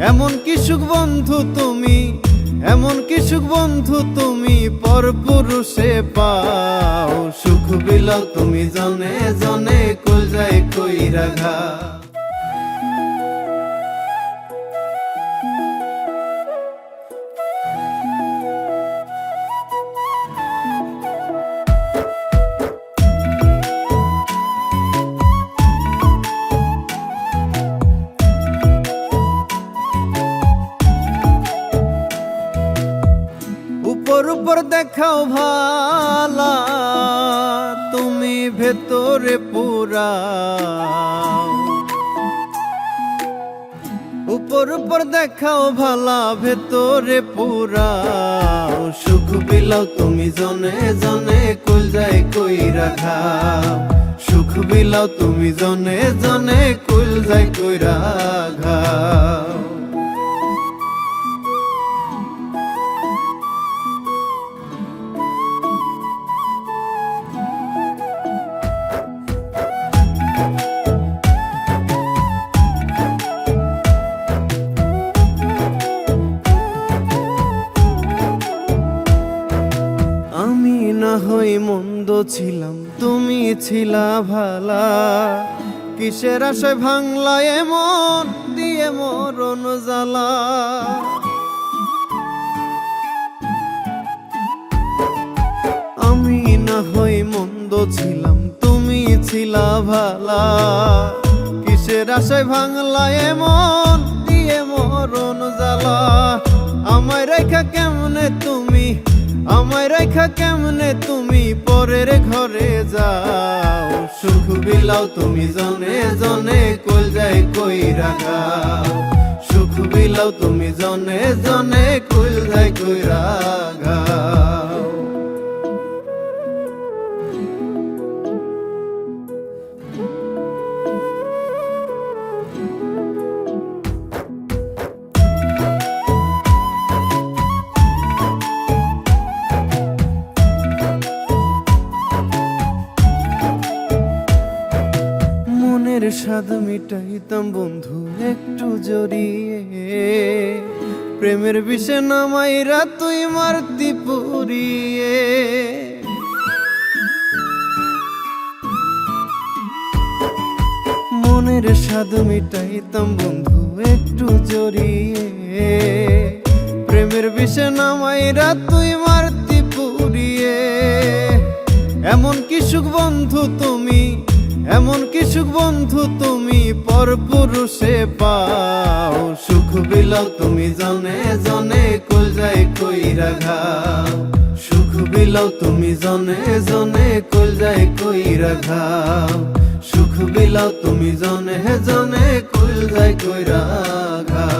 এমন কি সুখ বন্ধু তুমি? এমন কি সুখ বন্ধু তুমি? পর পুরুষে পাও সুখ বিল তুমি, জনে জনে কুল যায় কইরা ঘা উপর দেখাও ভালা, তুমি ভেতরে পুরা উপর উপর দেখাও ভালা, ভেতরে পুরা সুখ বিলাও তুমি জনে জনে, কুল যায় কই রাখা সুখ বিলাও তুমি জনে জনে, কুল যায় কই রাখা আমি না হই মন্দ ছিলাম, তুমি ছিলা ভালা। কিসের আশায় ভাঙলা এমন, দিয়ে মরণ জ্বালা। ভালা কিসের আশায় ভাঙলা এমন? দিয়ে মরণ জ্বালা। আমায় রেখা কেমনে তুমি? আমায় রেখা কেমনে তুমি? পরের ঘরে যাও। সুখ বিলাও তুমি জনে জনে কল যাই কই রাখাও সুখ বিলাও তুমি জনে জনে কল যাই কই রাখাও মনের স্বাদ মিটাইতাম বন্ধু, একটু জড়িয়ে। প্রেমের বিষে নামাইরা তুই মারতি পুরিয়ে। মনের স্বাদ মিটাইতাম বন্ধু, একটু জড়িয়ে। প্রেমের বিষে নামাইরা তুই মারতি পুরিয়ে। এমন কি সুখ, বন্ধু, তুমি? এমন কি সুখ বন্ধু তুমি? পর পুরুষে পাও। সুখ বিলাও তুমি জনে জনে কুল যাই কই রাঘা সুখ বিলাও তুমি জনে জনে কুল যাই কই রাঘা সুখ বিলাও তুমি জনে জনে কুল যাই কই রাখাও